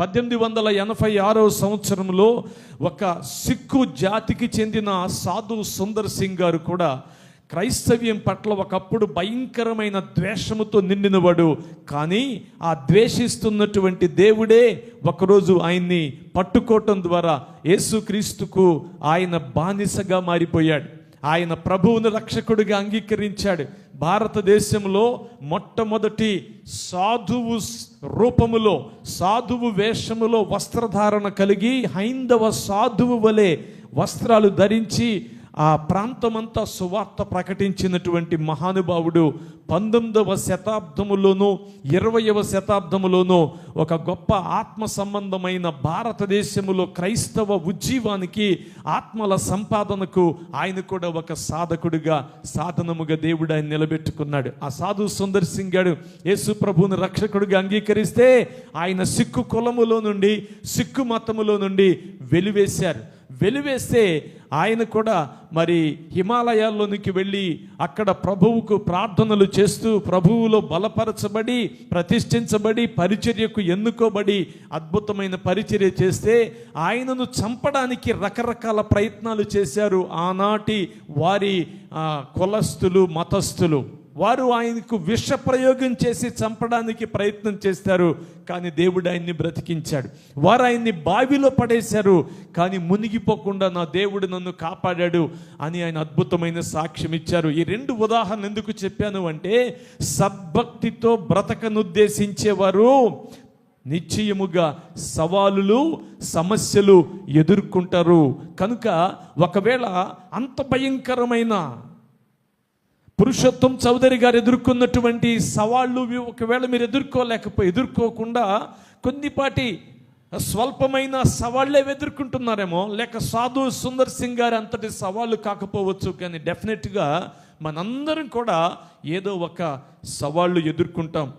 పద్దెనిమిది వందల ఎనభై ఆరో సంవత్సరంలో ఒక సిక్కు జాతికి చెందిన సాధు సుందర్ సింగ్ గారు కూడా క్రైస్తవ్యం పట్ల ఒకప్పుడు భయంకరమైన ద్వేషముతో నిండినవాడు. కానీ ఆ ద్వేషిస్తున్నటువంటి దేవుడే ఒకరోజు ఆయన్ని పట్టుకోవటం ద్వారా యేసుక్రీస్తుకు ఆయన బానిసగా మారిపోయాడు. ఆయన ప్రభువును రక్షకుడిగా అంగీకరించాడు. భారతదేశంలో మొట్టమొదటి సాధువు రూపములో సాధువు వేషములో వస్త్రధారణ కలిగి హైందవ సాధువు వలె వస్త్రాలు ధరించి ఆ ప్రాంతమంతా సువార్త ప్రకటించినటువంటి మహానుభావుడు పంతొమ్మిదవ శతాబ్దములోనూ ఇరవయవ శతాబ్దములోనూ ఒక గొప్ప ఆత్మ సంబంధమైన భారతదేశములో క్రైస్తవ ఉజ్జీవానికి ఆత్మల సంపాదనకు ఆయన కూడా ఒక సాధకుడిగా సాధనముగా దేవుడు ఆయన నిలబెట్టుకున్నాడు. ఆ సాధు సుందర్ సింగ్ గారు యేసు ప్రభువుని రక్షకుడిగా అంగీకరిస్తే ఆయన సిక్కు కులములో నుండి సిక్కు మతములో నుండి వెలివేశారు. వెలివేస్తే ఆయన కూడా మరి హిమాలయాల్లోనికి వెళ్ళి అక్కడ ప్రభువుకు ప్రార్థనలు చేస్తూ ప్రభువులో బలపరచబడి ప్రతిష్ఠించబడి పరిచర్యకు ఎన్నుకోబడి అద్భుతమైన పరిచర్య చేస్తే ఆయనను చంపడానికి రకరకాల ప్రయత్నాలు చేశారు ఆనాటి వారి కులస్తులు మతస్థులు. వారు ఆయనకు విష ప్రయోగం చేసి చంపడానికి ప్రయత్నం చేస్తారు కానీ దేవుడు ఆయన్ని బ్రతికించాడు. వారు ఆయన్ని బావిలో పడేశారు కానీ మునిగిపోకుండా నా దేవుడు నన్ను కాపాడాడు అని ఆయన అద్భుతమైన సాక్ష్యం ఇచ్చారు. ఈ రెండు ఉదాహరణ ఎందుకు చెప్పాను అంటే సద్భక్తితో బ్రతకనుద్దేశించేవారు నిశ్చయముగా సవాలులు సమస్యలు ఎదుర్కొంటారు. కనుక ఒకవేళ అంత భయంకరమైన పురుషోత్తం చౌదరి గారు ఎదుర్కొన్నటువంటి సవాళ్ళు ఒకవేళ మీరు ఎదుర్కోలేకపోయి ఎదుర్కోకుండా కొన్నిపాటి స్వల్పమైన సవాళ్ళే ఎదుర్కొంటున్నారేమో. లేక సాధు సుందర్ సింగ్ గారు అంతటి సవాళ్ళు కాకపోవచ్చు. కానీ డెఫినెట్గా మనందరం కూడా ఏదో ఒక సవాళ్ళు ఎదుర్కొంటాం.